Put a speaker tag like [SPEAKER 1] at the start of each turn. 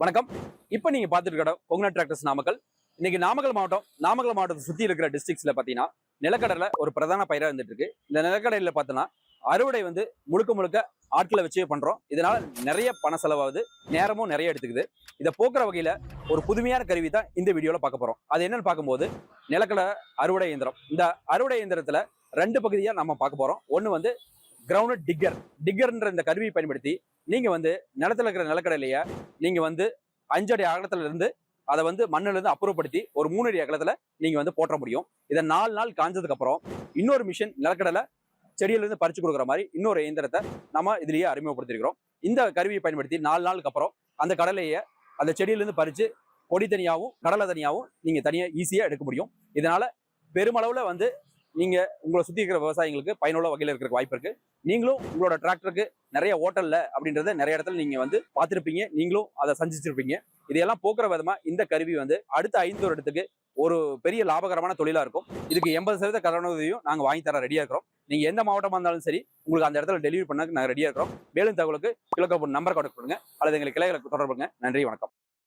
[SPEAKER 1] வணக்கம். இப்போ நீங்கள் பார்த்துட்டு இருக்கிற கொங்குனா டிராக்டர்ஸ் நாமக்கல். இன்னைக்கு நாமக்கல் மாவட்டம் நாமக்கல் மாவட்டத்தை சுற்றி இருக்கிற டிஸ்ட்ரிக்ஸில் பார்த்தீங்கன்னா நிலக்கடலை ஒரு பிரதான பயிராக இருந்துட்டு இருக்கு இந்த நிலக்கடலையில பார்த்தோன்னா அறுவடை வந்து முழுக்க முழுக்க ஆட்களை வச்சே பண்ணுறோம் இதனால் நிறைய பண செலவாகுது. நேரமும் நிறைய எடுத்துக்குது. இதை போக்குற வகையில் ஒரு புதுமையான கருவி தான் இந்த வீடியோவில் பார்க்க போகிறோம் அது என்னன்னு பார்க்கும்போது நிலக்கடலை அறுவடை இயந்திரம். இந்த அறுவடை இயந்திரத்தில் ரெண்டு பகுதியாக நம்ம பார்க்க போகிறோம் ஒன்று வந்து கிரவுண்ட் டிக்கர் டிக்கர்ன்ற இந்த கருவியை பயன்படுத்தி நீங்க வந்து நிலத்துல இருக்கிற நிலக்கடலைய நீங்க வந்து அஞ்சடி அகலத்திலிருந்து அதை வந்து மண்ணுல இருந்து அப்புறப்படுத்தி ஒரு மூணு அடி அகலத்தில் நீங்க வந்து போற்ற முடியும். இதை நாலு நாள் காஞ்சதுக்கப்புறம் இன்னொரு மிஷின் நிலக்கடலை செடியில இருந்து பறிச்சு கொடுக்குற மாதிரி இன்னொரு இயந்திரத்தை நம்ம இதுலயே அறிமுகப்படுத்திருக்கிறோம். இந்த கருவியை பயன்படுத்தி நாலு நாளுக்கு அப்புறம் அந்த கடலையை அந்த செடியில இருந்து பறிச்சு கொடி தனியாகவும் கடலை தனியாகவும் நீங்க தனியா ஈஸியா எடுக்க முடியும். இதனால பெருமளவுல வந்து நீங்க உங்களை சுத்தி இருக்கிற விவசாயிகளுக்கு பயனுள்ள வகையில் இருக்கிற வாய்ப்பு இருக்கு. நீங்களும் உங்களோட டிராக்டருக்கு நிறைய ஓட்டல்ல அப்படின்றத நிறைய இடத்துல நீங்க வந்து பார்த்துருப்பீங்க. நீங்களும் அதை சந்திச்சிருப்பீங்க. இதையெல்லாம் போக்குற விதமா இந்த கருவி வந்து அடுத்த ஐந்து வருடத்துக்கு ஒரு பெரிய லாபகரமான தொழிலா இருக்கும். இதுக்கு எண்பது சதவீத கடன உதவியும் நாங்க வாங்கி தர ரெடியா இருக்கிறோம். நீங்க எந்த மாவட்டமா இருந்தாலும் சரி உங்களுக்கு அந்த இடத்துல டெலிவரி பண்ண நாங்க ரெடியா இருக்கிறோம். மேலும் தகவலுக்கு கிழக்கு நம்பர் கான்டாக்ட் பண்ணுங்க. அல்லது எங்களுக்கு கிளைகளை தொடர்புங்க நன்றி வணக்கம்.